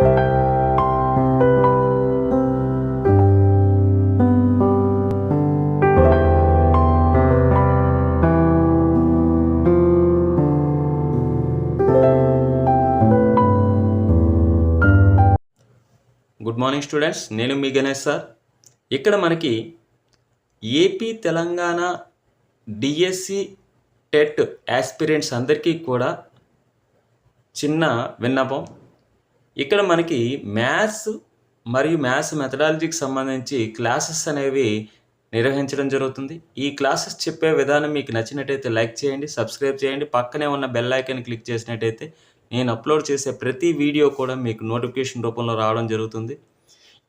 Good morning students నేను మీ Ganesh sir. ఇక్కడ మనకి AP Telangana DSC TET aspirants అందరికీ కూడా చిన్న విన్నపం. ఇక్కడ మనకి మ్యాథ్స్ మరియు మ్యాథ్స్ మెథడాలజీకి సంబంధించి క్లాసెస్ అనేవి నిర్వహించడం జరుగుతుంది. ఈ క్లాసెస్ చెప్పే విధానం మీకు నచ్చినట్టయితే లైక్ చేయండి సబ్స్క్రైబ్ చేయండి. పక్కనే ఉన్న బెల్ ఐకాన్ క్లిక్ చేసినట్టయితే నేను అప్లోడ్ చేసే ప్రతి వీడియో కూడా మీకు నోటిఫికేషన్ రూపంలో రావడం జరుగుతుంది.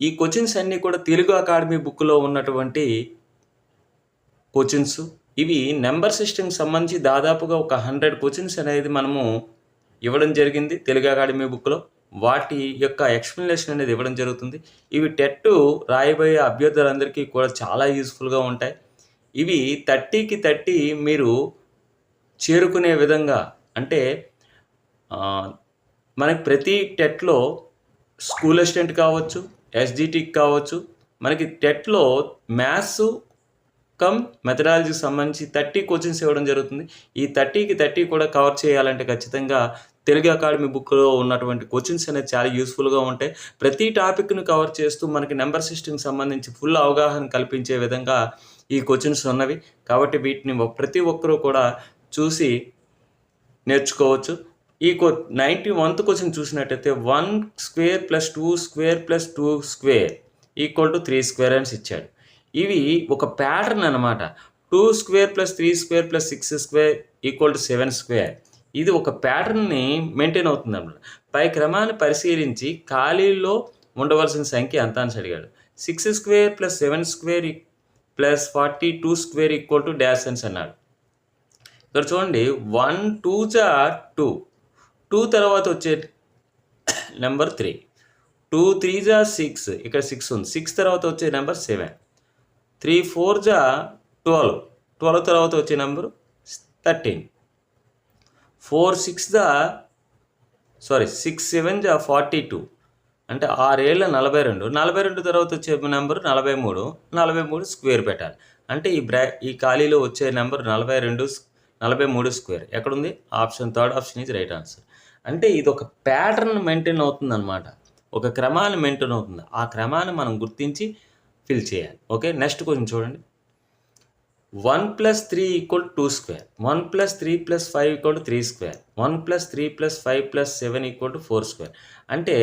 ఈ కోచింగ్స్ అన్నీ కూడా తెలుగు అకాడమీ బుక్లో ఉన్నటువంటి కోచింగ్స్ ఇవి నెంబర్ సిస్టమ్కి సంబంధించి దాదాపుగా ఒక హండ్రెడ్ కోచింగ్స్ అనేది మనము ఇవ్వడం జరిగింది తెలుగు అకాడమీ బుక్లో వాటి యొక్క ఎక్స్ప్లెనేషన్ అనేది ఇవ్వడం జరుగుతుంది. ఇవి టెట్ రాయబోయే అభ్యర్థులందరికీ కూడా చాలా యూస్ఫుల్గా ఉంటాయి. ఇవి థర్టీకి థర్టీ మీరు చేరుకునే విధంగా అంటే మనకి ప్రతి టెట్లో స్కూల్ అసిస్టెంట్ కావచ్చు ఎస్జిటికి కావచ్చు మనకి టెట్లో మ్యాథ్స్ కమ్ మెథడాలజీకి సంబంధించి థర్టీ కోచింగ్స్ ఇవ్వడం జరుగుతుంది. ఈ థర్టీకి థర్టీ కూడా కవర్ చేయాలంటే ఖచ్చితంగా తెలుగు అకాడమీ బుక్లో ఉన్నటువంటి కోచింగ్స్ అనేది చాలా యూస్ఫుల్గా ఉంటాయి. ప్రతి టాపిక్ను కవర్ చేస్తూ మనకి నెంబర్ సిస్టమ్కి సంబంధించి ఫుల్ అవగాహన కల్పించే విధంగా ఈ కోచింగ్స్ ఉన్నవి. కాబట్టి వీటిని ప్రతి ఒక్కరూ కూడా చూసి నేర్చుకోవచ్చు. ఈ కో నైంటీ వన్త్ క్వశ్చన్ చూసినట్టయితే one square plus two square plus two square equal to three square అని ఇచ్చాడు. ఇవి ఒక ప్యాటర్న్ అనమాట two square plus three square plus six square equal to seven square. ఇది ఒక ప్యాటర్న్ని మెయింటైన్ అవుతుంది అన్నమాట. పై క్రమాన్ని పరిశీలించి ఖాళీల్లో ఉండవలసిన సంఖ్య ఎంత అని అడిగాడు. Six square plus seven square plus forty two square equal to dash అని అన్నాడు. ఇక్కడ చూడండి వన్ టూ జా టూ టూ తర్వాత వచ్చే నెంబర్ త్రీ టూ త్రీ జా సిక్స్ ఇక్కడ సిక్స్ ఉంది. సిక్స్ తర్వాత వచ్చే నెంబర్ సెవెన్ త్రీ ఫోర్ జా ట్వెల్వ్ ట్వెల్వ్ తర్వాత వచ్చే number thirteen four six the sorry six seven జా ఫార్టీ టూ. అంటే ఆరేళ్ళ నలభై రెండు. నలభై రెండు తర్వాత వచ్చే నెంబర్ నలభై మూడు. నలభై మూడు స్క్వేర్ పెట్టాలి. అంటే ఈ బ్రా ఈ ఖాళీలో వచ్చే నెంబర్ నలభై రెండు నలభై మూడు స్క్వేర్. ఎక్కడుంది? Option third option is right answer. అంటే ఇది ఒక ప్యాటర్న్ మెయింటైన్ అవుతుంది అనమాట ఒక క్రమాన్ని మెయింటైన్ అవుతుంది. ఆ క్రమాన్ని మనం గుర్తించి ఫిల్ చేయాలి. ఓకే? నెక్స్ట్ కొంచెం చూడండి. One plus three equal two square. One plus three plus five equal to three square. One plus three plus five plus seven equal to four square. అంటే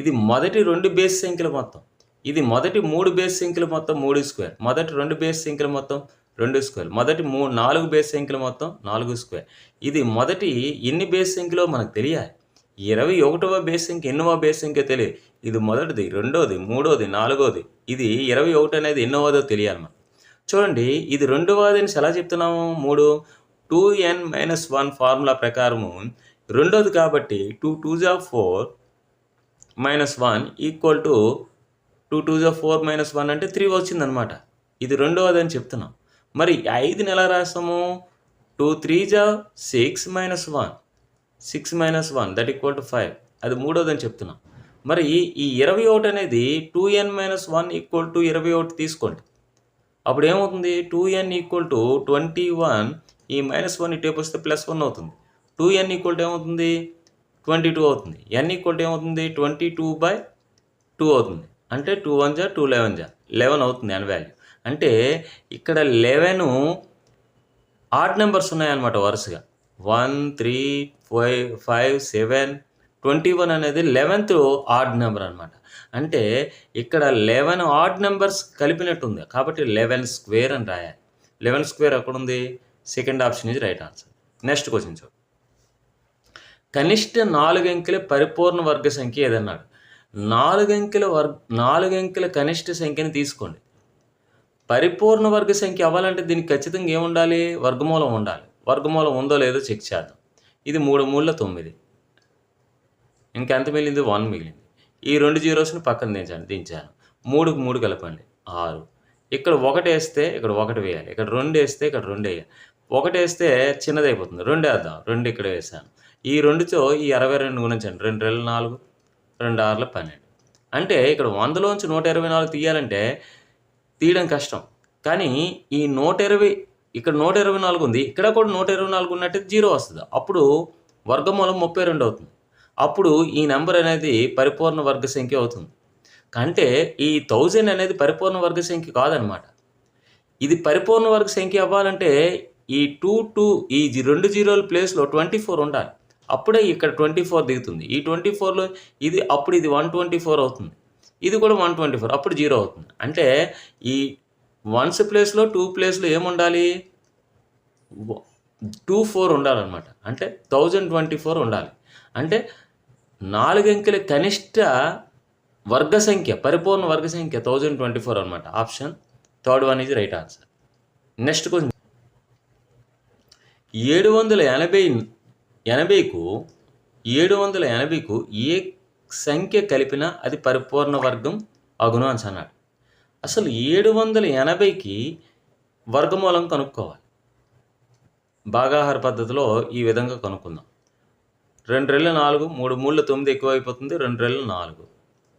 ఇది మొదటి రెండు బేస్ సంఖ్యలు మొత్తం. ఇది మొదటి మూడు బేస్ సంఖ్యలు మొత్తం మూడు స్క్వేర్. మొదటి రెండు బేస్ సంఖ్యలు మొత్తం రెండు స్క్వేర్. మొదటి మూ నాలుగు బేస్ సంఖ్యలు మొత్తం నాలుగు స్క్వేర్. ఇది మొదటి ఎన్ని బేస్ సంఖ్యలో మనకు తెలియాలి. ఇరవై ఒకటవ బేస్ సంఖ్య ఎన్నవ బేస్ సంఖ్య తెలియదు. ఇది మొదటిది రెండోది మూడోది నాలుగోది. ఇది ఇరవై ఒకటి అనేది ఎన్నోదో తెలియాలి మనం చూడండి ఇది రెండవది అని ఎలా చెప్తున్నాము? మూడు two n minus one formula ప్రకారము. రెండోది కాబట్టి టూ టూ జా four minus one equal to two two జా ఫోర్ మైనస్ వన్ అంటే త్రీ వచ్చిందనమాట. ఇది రెండవది అని చెప్తున్నాం. మరి ఐదుని ఎలా రాస్తాము? టూ త్రీ జా six minus one six minus one that equal to five అది మూడోది అని చెప్తున్నాం. మరి ఈ ఇరవై ఒకటి అనేది two n minus one equal to ఇరవై ఒకటి తీసుకోండి. అప్పుడు ఏమవుతుంది two n equal to twenty one ఈ మైనస్ వన్ ఇటు వస్తే ప్లస్ వన్ అవుతుంది. టూ ఎన్ ఈక్వల్ టు ఏమవుతుంది? ట్వంటీ టూ అవుతుంది. ఎన్ ఈక్వల్ టు ఏమవుతుంది? ట్వంటీ టూ బై టూ అవుతుంది. అంటే టూ వన్ జా టూ లెవెన్ జా? లెవెన్ అవుతుంది ఎన్ వాల్యూ అంటే ఇక్కడ లెవెన్ ఆడ్ నెంబర్స్ ఉన్నాయన్నమాట వరుసగా. One three five five seven twenty one అనేది లెవెన్త్ ఆడ్ నెంబర్ అనమాట అంటే ఇక్కడ లెవెన్ ఆడ్ నెంబర్స్ కలిపినట్టుంది. కాబట్టి లెవెన్ స్క్వేర్ అని రాయాలి. లెవెన్ స్క్వేర్ ఎక్కడుంది? సెకండ్ ఆప్షన్ ఇది రైట్ ఆన్సర్. నెక్స్ట్ క్వశ్చన్ చూడు. కనిష్ట నాలుగు అంకెల పరిపూర్ణ వర్గ సంఖ్య ఏదన్నాడు? నాలుగు అంకెల వర్గ నాలుగు అంకెల కనిష్ట సంఖ్యని తీసుకోండి. పరిపూర్ణ వర్గ సంఖ్య అవ్వాలంటే దీనికి ఖచ్చితంగా ఏముండాలి? వర్గమూలం ఉండాలి. వర్గమూలం ఉందో లేదో చెక్ చేద్దాం. ఇది మూడు మూడుల తొమ్మిది. ఇంకెంత మిగిలింది? వన్ మిగిలింది. ఈ రెండు జీరోస్ని పక్కన దించాను దించాను. మూడుకు మూడు కలపండి. ఆరు. ఇక్కడ ఒకటి వేస్తే ఇక్కడ ఒకటి వేయాలి. ఇక్కడ రెండు వేస్తే ఇక్కడ రెండు వేయాలి. ఒకటి వేస్తే చిన్నదైపోతుంది. రెండు వేద్దాం. రెండు ఇక్కడ వేసాను. ఈ రెండుతో ఈ అరవై రెండు గుణించండి. రెండు రెండు నాలుగు రెండు ఆరుల పన్నెండు. అంటే ఇక్కడ వందలోంచి నూట ఇరవై నాలుగు తీయాలంటే తీయడం కష్టం. కానీ ఈ నూట ఇరవై ఇక్కడ నూట ఇరవై నాలుగు ఉంది. ఇక్కడ కూడా నూట ఇరవై నాలుగు ఉన్నట్టు జీరో వస్తుంది. అప్పుడు వర్గమూలం ముప్పై రెండు అవుతుంది. అప్పుడు ఈ నెంబర్ అనేది పరిపూర్ణ వర్గ సంఖ్య అవుతుంది. అంటే ఈ థౌజండ్ అనేది పరిపూర్ణ వర్గ సంఖ్య కాదనమాట. ఇది పరిపూర్ణ వర్గ సంఖ్య అవ్వాలంటే ఈ టూ టూ ఈ రెండు జీరోల ప్లేస్లో ట్వంటీ ఫోర్ ఉండాలి. అప్పుడే ఇక్కడ ట్వంటీ ఫోర్ దిగుతుంది. ఈ ట్వంటీ ఫోర్లో ఇది అప్పుడు ఇది వన్ ట్వంటీ ఫోర్ అవుతుంది. ఇది కూడా వన్ ట్వంటీ ఫోర్ అప్పుడు జీరో అవుతుంది. అంటే ఈ వన్స్ ప్లేస్లో టూ ప్లేస్లో ఏముండాలి? టూ ఫోర్ ఉండాలన్నమాట. అంటే థౌజండ్ ట్వంటీ ఫోర్ ఉండాలి. అంటే నాలుగంకెల కనిష్ట వర్గ సంఖ్య పరిపూర్ణ వర్గ సంఖ్య థౌజండ్ ట్వంటీ ఫోర్ అనమాట option third one is right answer next question ఏడు వందల ఎనభై ఎనభైకు ఏడు వందల ఎనభైకు ఏ సంఖ్య కలిపినా అది పరిపూర్ణ వర్గం అగును అని అన్నాడు. అసలు ఏడు వందల ఎనభైకి వర్గమూలం కనుక్కోవాలి. భాగాహార పద్ధతిలో ఈ విధంగా కనుక్కుందాం. రెండు రెళ్ళు నాలుగు మూడు మూడు తొమ్మిది ఎక్కువ అయిపోతుంది రెండు రెళ్ళు నాలుగు.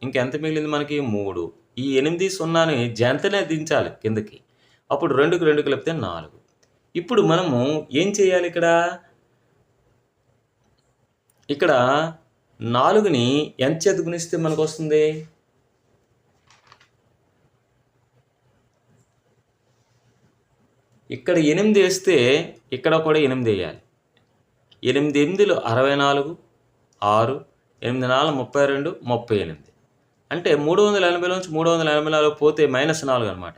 ఇంకెంత మిగిలింది మనకి? మూడు. ఈ ఎనిమిది సున్నాని జంతనే దించాలి కిందకి. అప్పుడు రెండుకు రెండు కలిపితే నాలుగు. ఇప్పుడు మనము ఏం చేయాలి ఇక్కడ? ఇక్కడ నాలుగుని ఎంత చేతి గుణిస్తే మనకు వస్తుంది? ఇక్కడ ఎనిమిది వేస్తే ఇక్కడ కూడా ఎనిమిది వేయాలి. ఎనిమిది ఎనిమిదిలు అరవై నాలుగు ఆరు ఎనిమిది నాలుగు ముప్పై రెండు ముప్పై ఎనిమిది. అంటే మూడు వందల ఎనభైలోంచి మూడు వందల ఎనభై నాలుగు పోతే మైనస్ నాలుగు అనమాట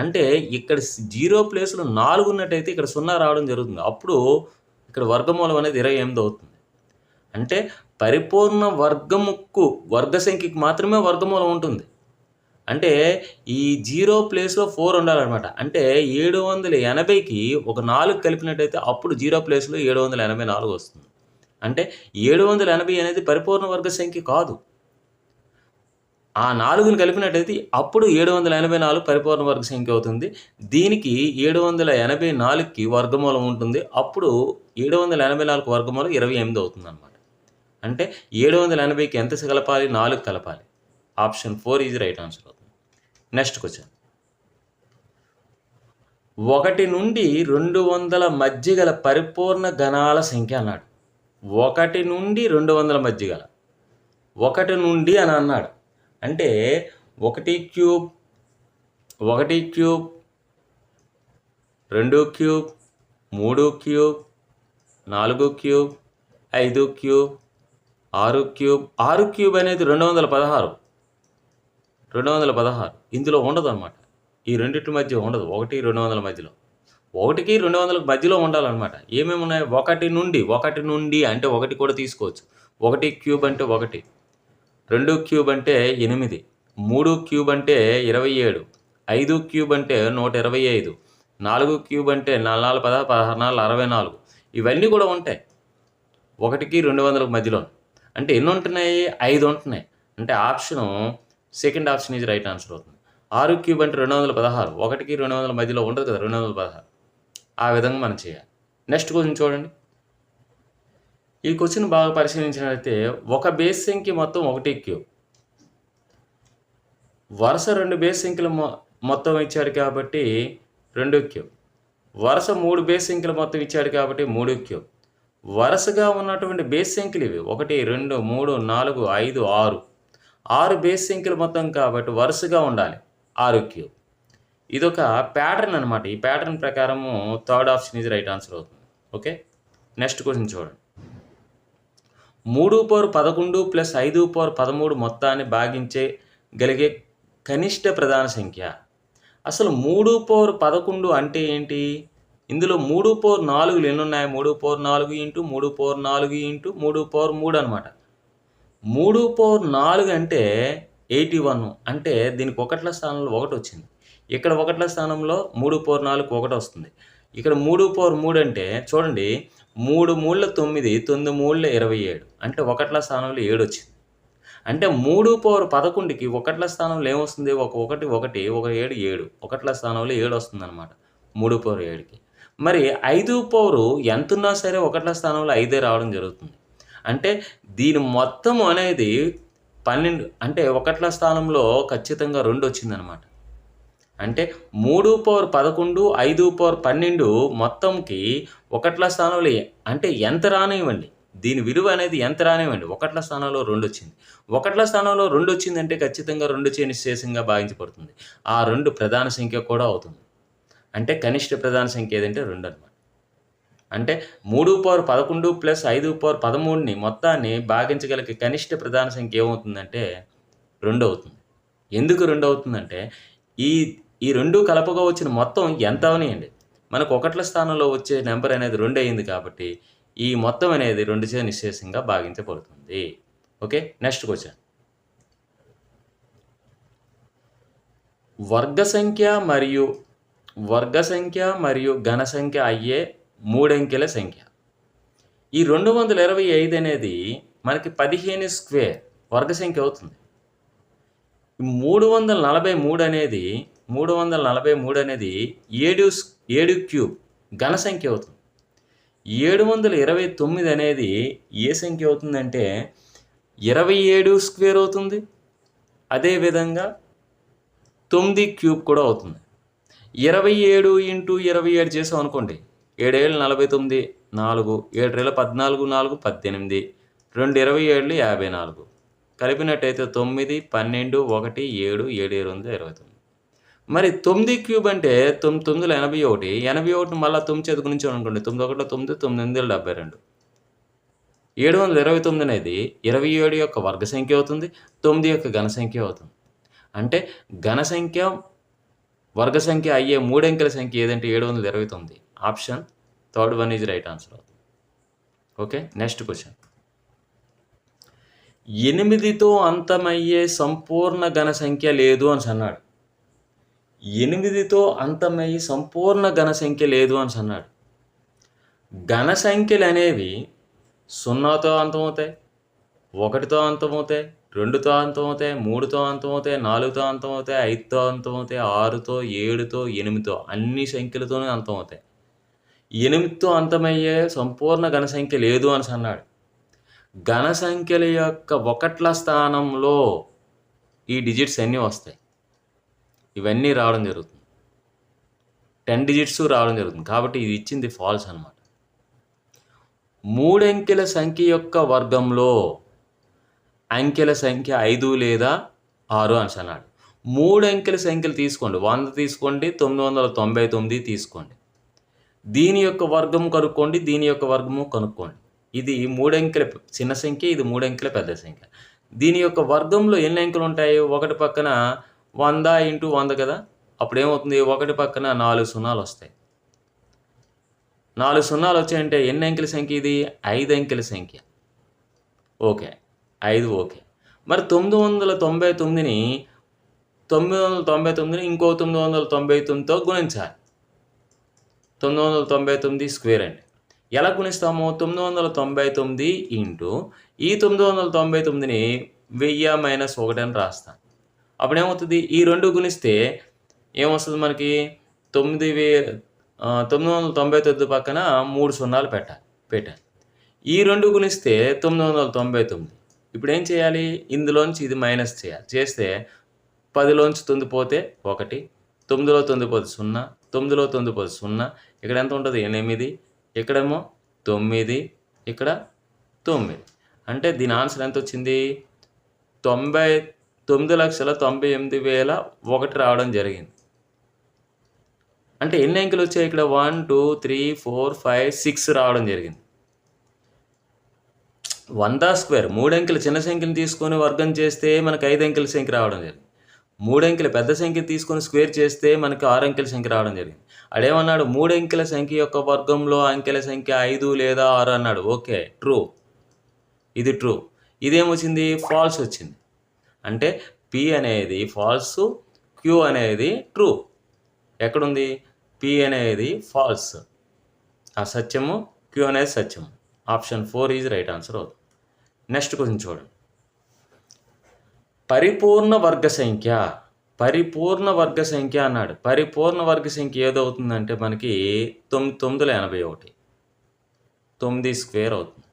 అంటే ఇక్కడ జీరో ప్లేస్లో నాలుగు ఉన్నట్టయితే ఇక్కడ సున్నా రావడం జరుగుతుంది. అప్పుడు ఇక్కడ వర్గమూలం అనేది ఇరవై ఎనిమిది అవుతుంది. అంటే పరిపూర్ణ వర్గముకు వర్గ సంఖ్యకి మాత్రమే వర్గమూలం ఉంటుంది. అంటే ఈ జీరో ప్లేస్లో ఫోర్ ఉండాలన్నమాట. అంటే ఏడు వందల ఎనభైకి ఒక నాలుగు కలిపినట్టయితే అప్పుడు జీరో ప్లేస్లో ఏడు వందల ఎనభై నాలుగు వస్తుంది. అంటే ఏడు వందల ఎనభై అనేది పరిపూర్ణ వర్గ సంఖ్య కాదు. ఆ నాలుగుని కలిపినట్టయితే అప్పుడు ఏడు వందల ఎనభై నాలుగు పరిపూర్ణ వర్గ సంఖ్య అవుతుంది. దీనికి ఏడు వందల ఎనభై నాలుగుకి వర్గమూలం ఉంటుంది. అప్పుడు ఏడు వందల ఎనభై నాలుగు వర్గమూలం ఇరవై ఎనిమిది అవుతుంది అనమాట అంటే ఏడు వందల ఎనభైకి ఎంత కలపాలి? నాలుగు కలపాలి. Option four is right answer అవుతుంది. నెక్స్ట్ క్వశ్చన్ ఒకటి నుండి రెండు వందల మధ్య గల పరిపూర్ణ గణాల సంఖ్య అన్నాడు. ఒకటి నుండి రెండు వందల మధ్య గల. ఒకటి నుండి అని అన్నాడు. అంటే ఒకటి క్యూబ్ ఒకటి క్యూబ్ రెండు క్యూబ్ మూడు క్యూబ్ నాలుగు క్యూబ్ ఐదు క్యూబ్ ఆరు క్యూబ్. ఆరు క్యూబ్ అనేది రెండు వందల పదహారు. రెండు వందల పదహారు. ఇందులో ఉండదు అనమాట ఈ రెండింటి మధ్య ఉండదు. ఒకటి రెండు వందల మధ్యలో. ఒకటికి రెండు వందల మధ్యలో ఉండాలన్నమాట. ఏమేమి ఉన్నాయి? ఒకటి నుండి ఒకటి నుండి అంటే ఒకటి కూడా తీసుకోవచ్చు. ఒకటి క్యూబ్ అంటే ఒకటి. రెండు క్యూబ్ అంటే ఎనిమిది. మూడు క్యూబ్ అంటే ఇరవై ఏడు. ఐదు క్యూబ్ అంటే నూట ఇరవై ఐదు. నాలుగు క్యూబ్ అంటే నాలుగు నాలుగు పదహారు పదహారు నాలుగు అరవై నాలుగు. ఇవన్నీ కూడా ఉంటాయి. ఒకటికి రెండు వందలకు మధ్యలో అంటే ఎన్ని ఉంటున్నాయి? ఐదు ఉంటున్నాయి. అంటే option second option is right answer అవుతుంది. ఆరు క్యూబ్ అంటే రెండు వందల పదహారు. ఒకటికి రెండు వందల మధ్యలో ఉండదు కదా రెండు వందల పదహారు. ఆ విధంగా మనం చేయాలి. నెక్స్ట్ క్వశ్చన్ చూడండి. ఈ క్వశ్చన్ బాగా పరిశీలించినట్లయితే ఒక బేస్ సంఖ్య మొత్తం ఒకటి క్యూబ్ వరుస రెండు బేస్ సంఖ్యలు మొ- మొత్తం ఇచ్చాడు కాబట్టి రెండు క్యూబ్ వరుస మూడు బేస్ సంఖ్యలు మొత్తం ఇచ్చాడు కాబట్టి మూడు క్యూబ్ వరుసగా ఉన్నటువంటి బేస్ సంఖ్యలు ఇవి. ఒకటి రెండు మూడు నాలుగు ఐదు ఆరు. ఆరు బేస్ సంఖ్యలు మొత్తం కాబట్టి వరుసగా ఉండాలి. ఆరు క్యూబ్ ఇదొక ప్యాటర్న్ అనమాట ఈ ప్యాటర్న్ ప్రకారము థర్డ్ ఆప్షన్ ఇది రైట్ ఆన్సర్ అవుతుంది. ఓకే నెక్స్ట్ క్వశ్చన్ చూడండి. మూడు పవర్ పదకొండు ప్లస్ ఐదు పవర్ పదమూడు మొత్తాన్ని భాగించే గలిగే కనిష్ట ప్రధాన సంఖ్య. అసలు మూడు పవర్ పదకొండు అంటే ఏంటి? ఇందులో మూడు పవర్ నాలుగులు ఎన్ని ఉన్నాయి? మూడు పవర్ నాలుగు ఇంటూ మూడు పవర్ నాలుగు ఇంటూ మూడు పవర్ మూడు అనమాట మూడు పవర్ నాలుగు అంటే ఎయిటీ వన్. అంటే దీనికి ఒకట్ల స్థానంలో ఒకటి వచ్చింది. ఇక్కడ ఒకట్ల స్థానంలో మూడు పవర్ నాలుగు ఒకటి వస్తుంది. ఇక్కడ మూడు పవర్ మూడు అంటే చూడండి మూడు మూళ్ళ తొమ్మిది తొమ్మిది మూళ్ళ ఇరవై ఏడు. అంటే ఒకట్ల స్థానంలో ఏడు వచ్చింది. అంటే మూడు పవర్ పదకొండుకి ఒకట్ల స్థానంలో ఏమొస్తుంది ఒక ఒకటి ఒకటి ఒక ఏడు ఏడు. ఒకట్ల స్థానంలో ఏడు వస్తుంది అనమాట మూడు పవర్ ఏడుకి. మరి ఐదు పవరు ఎంతున్నా సరే ఒకట్ల స్థానంలో ఐదే రావడం జరుగుతుంది. అంటే దీని మొత్తం అనేది పన్నెండు అంటే ఒకట్ల స్థానంలో ఖచ్చితంగా రెండు వచ్చిందనమాట అంటే మూడు పవర్ పదకొండు ఐదు పవర్ పన్నెండు మొత్తంకి ఒకట్ల స్థానంలో అంటే ఎంత రానివ్వండి దీని విలువ అనేది ఎంత రానివ్వండి ఒకట్ల స్థానంలో రెండు వచ్చింది. ఒకట్ల స్థానంలో రెండు వచ్చిందంటే ఖచ్చితంగా రెండు చేయని శేషంగా భావించబడుతుంది. ఆ రెండు ప్రధాన సంఖ్య కూడా అవుతుంది. అంటే కనిష్ట ప్రధాన సంఖ్య ఏదంటే రెండు అనమాట అంటే మూడు పవర్ పదకొండు ప్లస్ ఐదు పవర్ పదమూడుని మొత్తాన్ని భాగించగలిగే కనిష్ట ప్రధాన సంఖ్య ఏమవుతుందంటే రెండు అవుతుంది. ఎందుకు రెండు అవుతుందంటే ఈ ఈ రెండు కలపగా వచ్చిన మొత్తం ఎంత అవనియండి? మనకు ఒకట్ల స్థానంలో వచ్చే నెంబర్ అనేది రెండు అయింది కాబట్టి ఈ మొత్తం అనేది రెండు చే నిశ్శేషంగా భాగించబడుతుంది. Okay next question. వర్గ సంఖ్య మరియు వర్గ సంఖ్య మరియు ఘన సంఖ్య అయ్యే మూడంకెల సంఖ్య. ఈ రెండు వందల ఇరవై ఐదు అనేది మనకి పదిహేను స్క్వేర్ వర్గ సంఖ్య అవుతుంది. మూడు వందల నలభై మూడు అనేది మూడు వందల నలభై మూడు అనేది ఏడు ఏడు క్యూబ్ ఘన సంఖ్య అవుతుంది. ఏడు వందల ఇరవై తొమ్మిది అనేది ఏ సంఖ్య అవుతుందంటే ఇరవై ఏడు స్క్వేర్ అవుతుంది. అదేవిధంగా తొమ్మిది క్యూబ్ కూడా అవుతుంది. ఇరవై ఏడు ఇంటూ ఇరవై ఏడు చేసాం అనుకోండి ఏడేళ్ళు నలభై తొమ్మిది నాలుగు ఏడు పద్నాలుగు నాలుగు పద్దెనిమిది రెండు ఇరవై ఏళ్ళు యాభై నాలుగు. కలిపినట్టయితే తొమ్మిది పన్నెండు ఒకటి ఏడు ఏడు ఎనిమిది ఇరవై తొమ్మిది. మరి తొమ్మిది క్యూబ్ అంటే తొమ్మిది తొమ్మిదిలో ఎనభై ఒకటి ఎనభై ఒకటి మళ్ళీ తొమ్మిది చేతికి నుంచి అనుకోండి తొమ్మిది ఒకటిలో తొమ్మిది తొమ్మిది ఎనిమిది డెబ్బై రెండు. ఏడు వందల ఇరవై తొమ్మిది అనేది ఇరవై ఏడు యొక్క వర్గ సంఖ్య అవుతుంది తొమ్మిది యొక్క ఘన సంఖ్య అవుతుంది. అంటే ఘన సంఖ్య వర్గ సంఖ్య అయ్యే మూడంకెల సంఖ్య ఏదంటే ఏడు వందల ఇరవై తొమ్మిది. Option third one is right answer అవుతుంది. Okay next question. ఎనిమిదితో అంతమయ్యే సంపూర్ణ ఘన సంఖ్య లేదు అని అన్నాడు. ఎనిమిదితో అంతమయ్యే సంపూర్ణ ఘన సంఖ్య లేదు అని అన్నాడు. ఘన సంఖ్యలు అనేవి సున్నాతో అంతమవుతాయి ఒకటితో అంతమవుతాయి రెండుతో అంతమవుతాయి మూడుతో అంతమవుతాయి నాలుగుతో అంతమవుతాయి ఐదుతో అంతమవుతాయి ఆరుతో ఏడుతో ఎనిమిదితో అన్ని సంఖ్యలతోనే అంతమవుతాయి ఎనిమిదితో అంతమయ్యే సంపూర్ణ ఘన సంఖ్య లేదు అని అన్నాడు. ఘన సంఖ్యల యొక్క ఒకట్ల స్థానంలో ఈ డిజిట్స్ అన్నీ వస్తాయి? ఇవన్నీ రావడం జరుగుతుంది. టెన్ డిజిట్స్ రావడం జరుగుతుంది. కాబట్టి ఇది ఇచ్చింది ఫాల్స్ అనమాట మూడంకెల సంఖ్య యొక్క వర్గంలో అంకెల సంఖ్య ఐదు లేదా ఆరు అని అన్నాడు. మూడు అంకెల సంఖ్యలు తీసుకోండి. వంద తీసుకోండి తొమ్మిది వందల తొంభై తొమ్మిది తీసుకోండి. దీని యొక్క వర్గము కనుక్కోండి దీని యొక్క వర్గము కనుక్కోండి. ఇది మూడంకెల చిన్న సంఖ్య ఇది మూడంకెల పెద్ద సంఖ్య. దీని యొక్క వర్గంలో ఎన్ని అంకెలు ఉంటాయి? ఒకటి పక్కన వంద ఇంటూ వంద కదా? అప్పుడు ఏమవుతుంది ఒకటి పక్కన నాలుగు సున్నాలు వస్తాయి. నాలుగు సున్నాలు వచ్చాయంటే ఎన్ని అంకెల సంఖ్య ఇది? ఐదు అంకెల సంఖ్య. ఓకే. ఐదు ఓకే. మరి తొమ్మిది వందల తొంభై తొమ్మిదిని తొమ్మిది వందల తొంభై తొమ్మిదిని ఇంకో తొమ్మిది వందల తొంభై తొమ్మిదితో గుణించాలి. తొమ్మిది వందల తొంభై తొమ్మిది స్క్వేర్ అండి. ఎలా గుణిస్తాము? తొమ్మిది వందల తొంభై తొమ్మిది ఇంటూ ఈ తొమ్మిది వందల తొంభై తొమ్మిదిని వెయ్యి మైనస్ ఒకటి అని రాస్తాను అప్పుడు ఏమవుతుంది? ఈ రెండు గుణిస్తే ఏమొస్తుంది మనకి? తొమ్మిది వే తొమ్మిది వందల తొంభై తొమ్మిది పక్కన మూడు సున్నాలు పెట్టాలి పెట్టాను ఈ రెండు గుణిస్తే తొమ్మిది వందల తొంభై తొమ్మిది. ఇప్పుడు ఏం చేయాలి? ఇందులోంచి ఇది మైనస్ చేయాలి. చేస్తే పదిలోంచి తొమ్మిది పోతే ఒకటి తొమ్మిదిలో తొమ్మిది పోతే సున్నా తొమ్మిదిలో తొమ్మిది పోతే సున్నా ఇక్కడ ఎంత ఉంటుంది? ఎనిమిది. ఇక్కడేమో తొమ్మిది. ఇక్కడ తొమ్మిది. అంటే దీని ఆన్సర్ ఎంత వచ్చింది? తొంభై తొమ్మిది లక్షల తొంభై ఎనిమిది వేల ఒకటి రావడం జరిగింది. అంటే ఎన్ని అంకెలు వచ్చాయి? ఇక్కడ one two three four five six రావడం జరిగింది. వంద స్క్వేర్. మూడు అంకెల చిన్న సంఖ్యను తీసుకొని వర్గం చేస్తే మనకి ఐదు అంకెల సంఖ్య రావడం జరిగింది. మూడంకెల పెద్ద సంఖ్య తీసుకొని స్క్వేర్ చేస్తే మనకి ఆరు అంకెల సంఖ్య రావడం జరిగింది. అడేమన్నాడు మూడు అంకెల సంఖ్య యొక్క వర్గంలో అంకెల సంఖ్య ఐదు లేదా ఆరు అన్నాడు. Okay true. ఇది ట్రూ. ఇదేమొచ్చింది? ఫాల్స్ వచ్చింది. అంటే పి అనేది ఫాల్స్ క్యూ అనేది ట్రూ. ఎక్కడుంది? పి అనేది ఫాల్స్. ఆ సత్యము క్యూ అనేది సత్యము. Option four is right answer అవుతుంది. నెక్స్ట్ క్వశ్చన్ చూడండి. పరిపూర్ణ వర్గ సంఖ్య పరిపూర్ణ వర్గ సంఖ్య అన్నాడు. పరిపూర్ణ వర్గ సంఖ్య ఏదవుతుందంటే మనకి తొమ్మిది తొమ్మిదిలో ఎనభై ఒకటి. తొమ్మిది స్క్వేర్ అవుతుంది.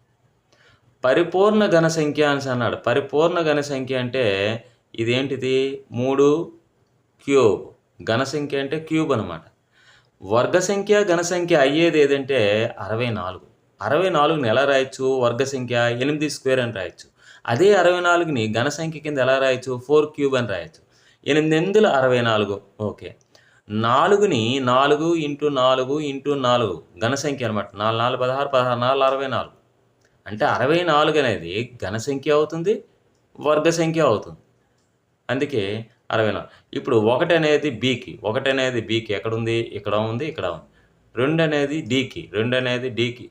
పరిపూర్ణ ఘన సంఖ్య అని అన్నాడు. పరిపూర్ణ ఘన సంఖ్య అంటే ఇదేంటిది? మూడు క్యూబ్. ఘన సంఖ్య అంటే క్యూబ్ అనమాట వర్గ సంఖ్య ఘన సంఖ్య అయ్యేది ఏదంటే అరవై నాలుగు. అరవై నాలుగుని ఎలా రాయొచ్చు? వర్గ సంఖ్య ఎనిమిది స్క్వేర్ అని రాయొచ్చు. అదే అరవై నాలుగుని ఘన సంఖ్య కింద ఎలా రాయొచ్చు? ఫోర్ క్యూబ్ అని రాయొచ్చు. ఎనిమిది ఎనిమిదిలో అరవై నాలుగు? ఓకే. నాలుగుని నాలుగు ఇంటూ నాలుగు ఇంటూ నాలుగు. ఘన సంఖ్య అనమాట నాలుగు నాలుగు పదహారు పదహారు నాలుగు అరవై నాలుగు. అంటే అరవై నాలుగు అనేది ఘన సంఖ్య అవుతుంది వర్గ సంఖ్య అవుతుంది. అందుకే అరవై నాలుగు. ఇప్పుడు ఒకటి అనేది బీకి ఒకటి అనేది బీకి ఎక్కడ ఉంది? ఇక్కడ ఉంది ఇక్కడ ఉంది. రెండు అనేది డీకి రెండు అనేది డీకి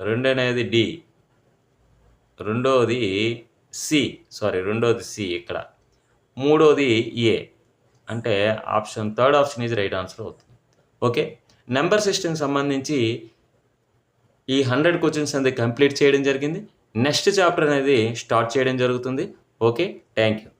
రెండు అనేది డి రెండోది సి సారీ రెండోది సి ఇక్కడ. మూడోది ఏ అంటే option third option is right answer అవుతుంది. ఓకే? నెంబర్ సిస్టమ్కి సంబంధించి ఈ హండ్రెడ్ క్వశ్చన్స్ అనేది కంప్లీట్ చేయడం జరిగింది. నెక్స్ట్ చాప్టర్ అనేది స్టార్ట్ చేయడం జరుగుతుంది. ఓకే? Thank you.